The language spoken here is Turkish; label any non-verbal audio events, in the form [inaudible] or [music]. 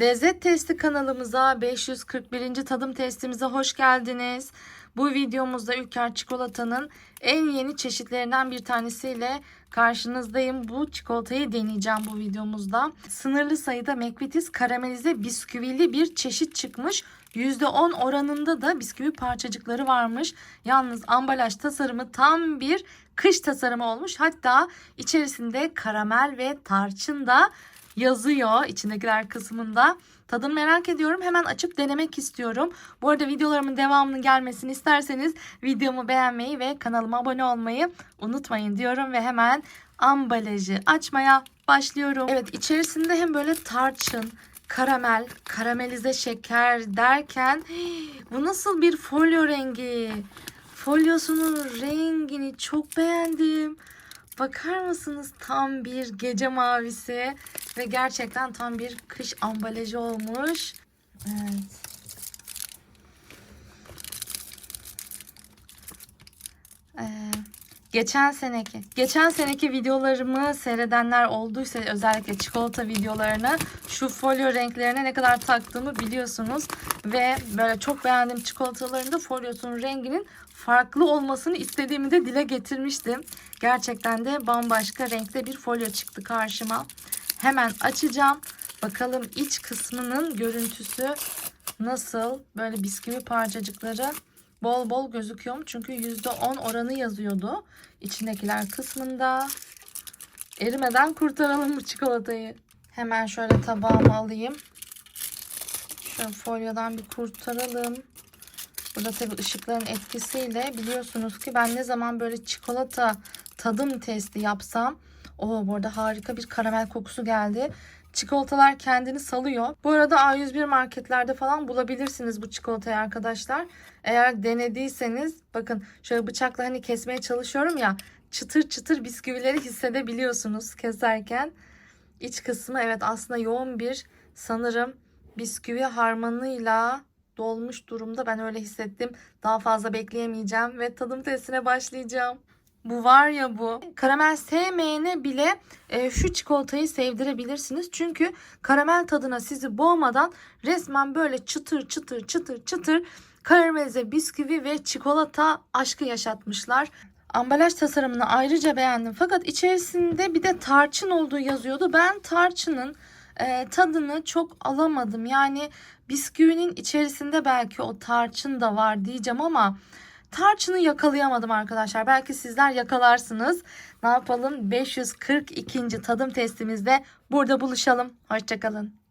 Lezzet Testi kanalımıza 541. tadım testimize hoş geldiniz. Bu videomuzda Ülker Çikolata'nın en yeni çeşitlerinden bir tanesiyle karşınızdayım. Bu çikolatayı deneyeceğim bu videomuzda. Sınırlı sayıda McVitie's karamelize bisküvili bir çeşit çıkmış. %10 oranında da bisküvi parçacıkları varmış. Yalnız ambalaj tasarımı tam bir kış tasarımı olmuş. Hatta içerisinde karamel ve tarçın da yazıyor içindekiler kısmında. Tadını merak ediyorum. Hemen açıp denemek istiyorum. Bu arada videolarımın devamının gelmesini isterseniz videomu beğenmeyi ve kanalıma abone olmayı unutmayın diyorum ve hemen ambalajı açmaya başlıyorum. Evet içerisinde hem böyle tarçın, karamel, karamelize şeker derken [gasps] bu nasıl bir folyo rengi? Folyosunun rengini çok beğendim. Bakar mısınız tam bir gece mavisi ve gerçekten tam bir kış ambalajı olmuş. Evet. Geçen seneki geçen seneki videolarımı seyredenler olduysa özellikle çikolata videolarını şu folyo renklerine ne kadar taktığımı biliyorsunuz ve böyle çok beğendiğim çikolataların da folyosunun renginin farklı olmasını istediğimi de dile getirmiştim. Gerçekten de bambaşka renkte bir folyo çıktı karşıma. Hemen açacağım. Bakalım iç kısmının görüntüsü nasıl? Böyle bisküvi parçacıkları bol bol gözüküyor mu? Çünkü %10 oranı yazıyordu içindekiler kısmında. Erimeden kurtaralım bu çikolatayı. Hemen şöyle tabağıma alayım. Şöyle folyodan bir kurtaralım. Burada tabii ışıkların etkisiyle biliyorsunuz ki ben ne zaman böyle çikolata tadım testi yapsam o bu arada harika bir karamel kokusu geldi. Çikolatalar kendini salıyor. Bu arada A101 marketlerde falan bulabilirsiniz bu çikolatayı arkadaşlar. Eğer denediyseniz bakın şöyle bıçakla hani kesmeye çalışıyorum ya çıtır çıtır bisküvileri hissedebiliyorsunuz keserken. İç kısmı evet aslında yoğun bir sanırım bisküvi harmanıyla dolmuş durumda. Ben öyle hissettim. Daha fazla bekleyemeyeceğim ve tadım testine başlayacağım. Bu var ya bu. Karamel sevmeyene bile e, şu çikolatayı sevdirebilirsiniz. Çünkü karamel tadına sizi boğmadan resmen böyle çıtır çıtır çıtır çıtır karamelize bisküvi ve çikolata aşkı yaşatmışlar. Ambalaj tasarımını ayrıca beğendim. Fakat içerisinde bir de tarçın olduğu yazıyordu. Ben tarçının e, tadını çok alamadım. Yani bisküvinin içerisinde belki o tarçın da var diyeceğim ama tarçını yakalayamadım arkadaşlar. Belki sizler yakalarsınız. Ne yapalım? 542. tadım testimizde burada buluşalım. Hoşçakalın.